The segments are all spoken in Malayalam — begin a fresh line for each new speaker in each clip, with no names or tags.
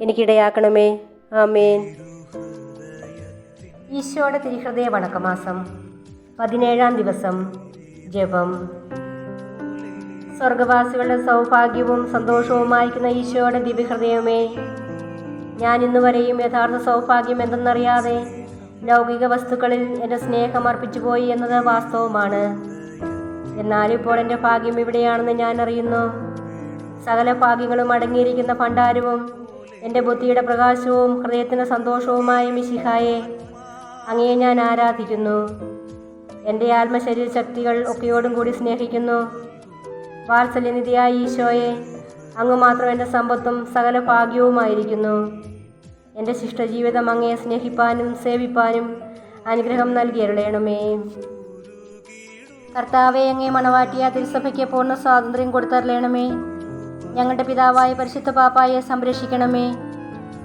എനിക്കിടയാക്കണമേ. ആമേൻ. ഈശോയുടെ തിരുഹൃദയ വണക്കമാസം പതിനേഴാം ദിവസം ജപം. സ്വർഗവാസികളുടെ സൗഭാഗ്യവും സന്തോഷവുമായിരിക്കുന്ന ഈശോയുടെ ദിവ്യഹൃദയമേ ഞാൻ ഇന്നുവരെയും യഥാർത്ഥ സൗഭാഗ്യം എന്തെന്നറിയാതെ ലൗകിക വസ്തുക്കളിൽ എന്റെ സ്നേഹം അർപ്പിച്ചുപോയി എന്നത് വാസ്തവമാണ്. എന്നാൽ ഇപ്പോൾ എന്റെ ഭാഗ്യം ഇവിടെയാണെന്ന് ഞാൻ അറിയുന്നു. സകല ഭാഗ്യങ്ങളും അടങ്ങിയിരിക്കുന്ന ഭണ്ഡാരവും എന്റെ ബുദ്ധിയുടെ പ്രകാശവും ഹൃദയത്തിന് സന്തോഷവുമായ മിശിഹായെ അങ്ങയെ ഞാൻ ആരാധിക്കുന്നു. എന്റെ ആത്മശരീര ശക്തികൾ ഒക്കെയോടും കൂടി സ്നേഹിക്കുന്നു. വാത്സല്യനിധിയായ ഈശോയെ അങ്ങ് മാത്രം എന്റെ സമ്പത്തും സകല ഭാഗ്യവുമായിരിക്കുന്നു. എന്റെ ശിഷ്ടജീവിതം അങ്ങയെ സ്നേഹിപ്പാനും സേവിപ്പാനും അനുഗ്രഹം നൽകിയരുളയണമേ കർത്താവെ അങ്ങേ മണവാട്ടിയ തിരുസഭയ്ക്ക് പൂർണ സ്വാതന്ത്ര്യം കൊടുത്തരളയണമേ ഞങ്ങളുടെ പിതാവായ പരിശുദ്ധ പാപ്പായെ സംരക്ഷിക്കണമേ.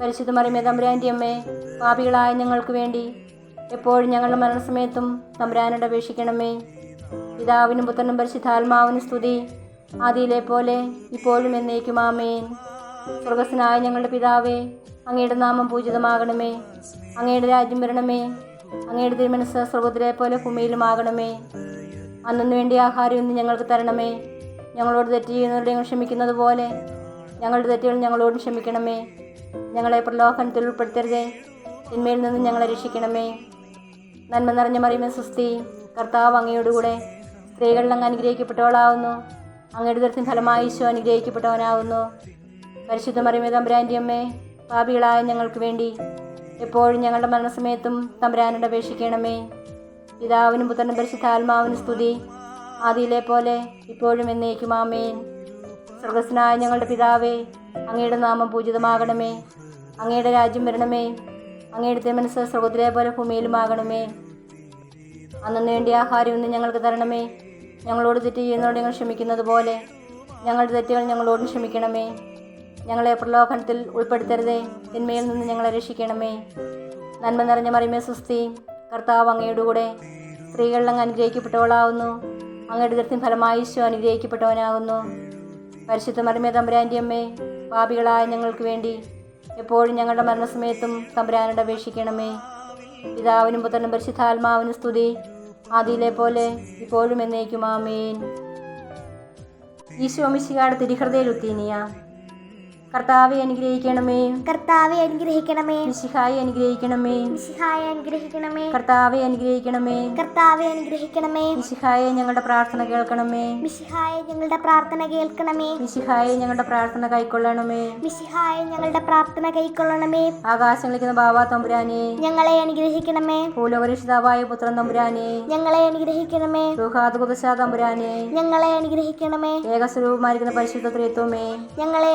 പരിശുദ്ധ മറിയമ്മ തമ്പുരാന്റെ അമ്മേ പാപികളായ ഞങ്ങൾക്ക് വേണ്ടി എപ്പോഴും ഞങ്ങളുടെ മരണസമയത്തും തമ്പുരാനോട് അപേക്ഷിക്കണമേ. പിതാവിനും പുത്രനും പരിശുദ്ധാത്മാവിനും സ്തുതി. ആദിയിലെ പോലെ ഇപ്പോഴും എന്നേക്കും ആമേൻ. സ്വർഗസ്സനായ ഞങ്ങളുടെ പിതാവേ അങ്ങയുടെ നാമം പൂജിതമാകണമേ. അങ്ങയുടെ രാജ്യം വരണമേ. അങ്ങയുടെ തിരുമനസ് സ്വർഗത്തിലെ പോലെ ഭൂമിയിലുമാകണമേ അന്നു വേണ്ടി ആഹാരം ഞങ്ങൾക്ക് തരണമേ. ഞങ്ങളോട് തെറ്റ് ചെയ്യുന്നവരുടെ ഞങ്ങൾ ക്ഷമിക്കുന്നത് പോലെ ഞങ്ങളുടെ തെറ്റുകൾ ഞങ്ങളോടും ക്ഷമിക്കണമേ. ഞങ്ങളെ പ്രലോഭനത്തിൽ ഉൾപ്പെടുത്തരുതേ. തിന്മയിൽ നിന്ന് ഞങ്ങളെ രക്ഷിക്കണമേ. നന്മ നിറഞ്ഞ മറിയുമേ സുസ്തി കർത്താവ് അങ്ങയോടുകൂടെ സ്ത്രീകളിൽ അങ്ങ് അനുഗ്രഹിക്കപ്പെട്ടവളാവുന്നു. അങ്ങയുടെ ദൃത്തിന് ഫലമായി ഈശോ അനുഗ്രഹിക്കപ്പെട്ടവനാവുന്നു. പരിശുദ്ധ മറിയുമേ തമ്പുരാന്റെ അമ്മേ പാപികളായ ഞങ്ങൾക്ക് വേണ്ടി എപ്പോഴും ഞങ്ങളുടെ മരണസമയത്തും തമ്പുരാനോട് അപേക്ഷിക്കണമേ. പിതാവിനും പുത്രനും പരിശുദ്ധാത്മാവിനും സ്തുതി. ആദിയിലെ പോലെ ഇപ്പോഴും എന്നേക്കും ആമേൻ. സ്വർഗസ്നായ ഞങ്ങളുടെ പിതാവേ അങ്ങയുടെ നാമം പൂജിതമാകണമേ. അങ്ങയുടെ രാജ്യം വരണമേ. അങ്ങയുടെ തിരുമനസ് സ്വർഗത്തിലെ പോലെ ഭൂമിയിലുമാകണമേ. അന്നു വേണ്ടി ആഹാരം ഇന്ന് ഞങ്ങൾക്ക് തരണമേ. ഞങ്ങളോട് തെറ്റ് ചെയ്യുന്നവരോട് ഞങ്ങൾ ക്ഷമിക്കുന്നത് പോലെ ഞങ്ങളുടെ തെറ്റുകൾ ഞങ്ങളോടും ക്ഷമിക്കണമേ. ഞങ്ങളെ പ്രലോഭനത്തിൽ ഉൾപ്പെടുത്തരുതേ. തിന്മയിൽ നിന്ന് ഞങ്ങളെ രക്ഷിക്കണമേ. നന്മ നിറഞ്ഞ മറിമേ സുസ്തി കർത്താവ് അങ്ങയുടെ കൂടെ സ്ത്രീകളിൽ അങ്ങ് അനുഗ്രഹിക്കപ്പെട്ടവളാവുന്നു. അങ്ങയുടെ ദൃത്യം ഫലമായി അനുഗ്രഹിക്കപ്പെട്ടവനാകുന്നു. പരിശുദ്ധ മറിമേ തമ്പുരാന്റെ അമ്മേ പാപികളായ ഞങ്ങൾക്ക് വേണ്ടി എപ്പോഴും ഞങ്ങളുടെ മരണസമയത്തും തമ്പുരാനോട് അപേക്ഷിക്കണമേ. പിതാവിനും പുത്രനും പരിശുദ്ധാത്മാവിനും സ്തുതി. ആദിയിലെ പോലെ ഇപ്പോഴും എന്നേക്കും ആമേൻ ഈശോ മിശികാട് തിരിഹൃദയ ലുത്തീനിയ കർത്താവെ അനുഗ്രഹിക്കണമേ.
കർത്താവെ അനുഗ്രഹിക്കണമേ.
മിശിഹായി അനുഗ്രഹിക്കണമേ.
നിശിഹായി അനുഗ്രഹിക്കണമേ.
കർത്താവെ അനുഗ്രഹിക്കണമേ.
കർത്താവെ അനുഗ്രഹിക്കണമേ.
മിശിഹായെ ഞങ്ങളുടെ പ്രാർത്ഥന കേൾക്കണമേ.
മിശിഹായെ ഞങ്ങളുടെ പ്രാർത്ഥന കേൾക്കണമേ.
മിശിഹായെ ഞങ്ങളുടെ പ്രാർത്ഥന കൈക്കൊള്ളണമേ.
മിശിഹായെ ഞങ്ങളുടെ പ്രാർത്ഥന കൈക്കൊള്ളണമേ.
ആകാശങ്ങളിക്കുന്ന ബാബാ തമ്പുരാനെ.
ഞങ്ങളെ അനുഗ്രഹിക്കണമേ.
ഭൂലോകരക്ഷിതാവായ പുത്രൻ തമ്പുരാനെ.
ഞങ്ങളെ അനുഗ്രഹിക്കണമേ.
റുഹാദ് കുദശാ തമ്പുരാനെ.
ഞങ്ങളെ അനുഗ്രഹിക്കണമേ.
ഏകസ്വരൂപമായിരിക്കുന്ന പരിശുദ്ധ ത്രിത്വമേ.
ഞങ്ങളെ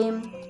game.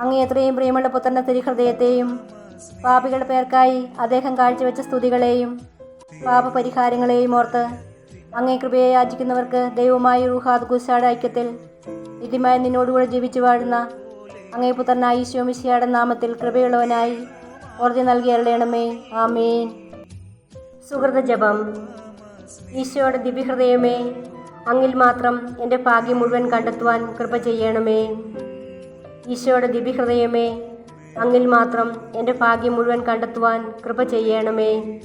അങ്ങേ എത്രയും പ്രിയമുള്ള പുത്രന്റെ തിരുഹൃദയത്തെയും പാപികളുടെ പേർക്കായി അദ്ദേഹം കാഴ്ചവെച്ച സ്തുതികളെയും പാപപരിഹാരങ്ങളെയും ഓർത്ത് അങ്ങേ കൃപയെ യാചിക്കുന്നവർക്ക് ദൈവമായി റുഹാദ് ഗുസാഡ് ഐക്യത്തിൽ നിത്യമായി നിന്നോടുകൂടെ ജീവിച്ചു വാഴുന്ന അങ്ങേ പുത്രനായ ഈശോമിശിയുടെ നാമത്തിൽ കൃപയുള്ളവനായി ഓർജി നൽകി അരളയണമേ ആമേൻ. സുഹൃത ജപം. ഈശോയുടെ ദിവ്യഹൃദയമേ അങ്ങിൽ മാത്രം എന്റെ ഭാഗ്യം മുഴുവൻ കണ്ടെത്തുവാൻ കൃപ ചെയ്യണമേ. ഈശോയുടെ ദിവ്യഹൃദയമേ അങ്ങിൽ മാത്രം എന്റെ ഭാഗ്യം മുഴുവൻ കണ്ടെത്തുവാൻ കൃപ ചെയ്യണമേ.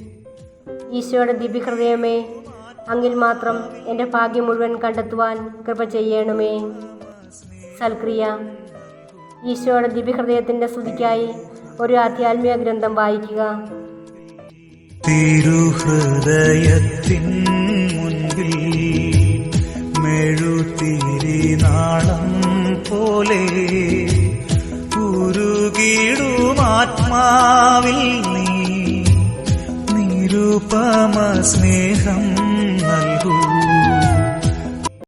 ഈശോയുടെ ദിവ്യഹൃദയമേ അങ്ങിൽ മാത്രം എന്റെ ഭാഗ്യം മുഴുവൻ കണ്ടെത്തുവാൻ കൃപ ചെയ്യണമേ. സൽക്രിയ ഈശോയുടെ ദിവ്യഹൃദയത്തിന്റെ സ്തുതിക്കായി ഒരു ആധ്യാത്മിക ഗ്രന്ഥം വായിക്കുക.
തിരുഹൃദയത്തിൻ മുൻപിൽ മെഴുതിരിനാളം പോലെ ഉരുകിടുമാത്മാവിൽ നീ. നിരുപമ സ്നേഹം നൽകൂ.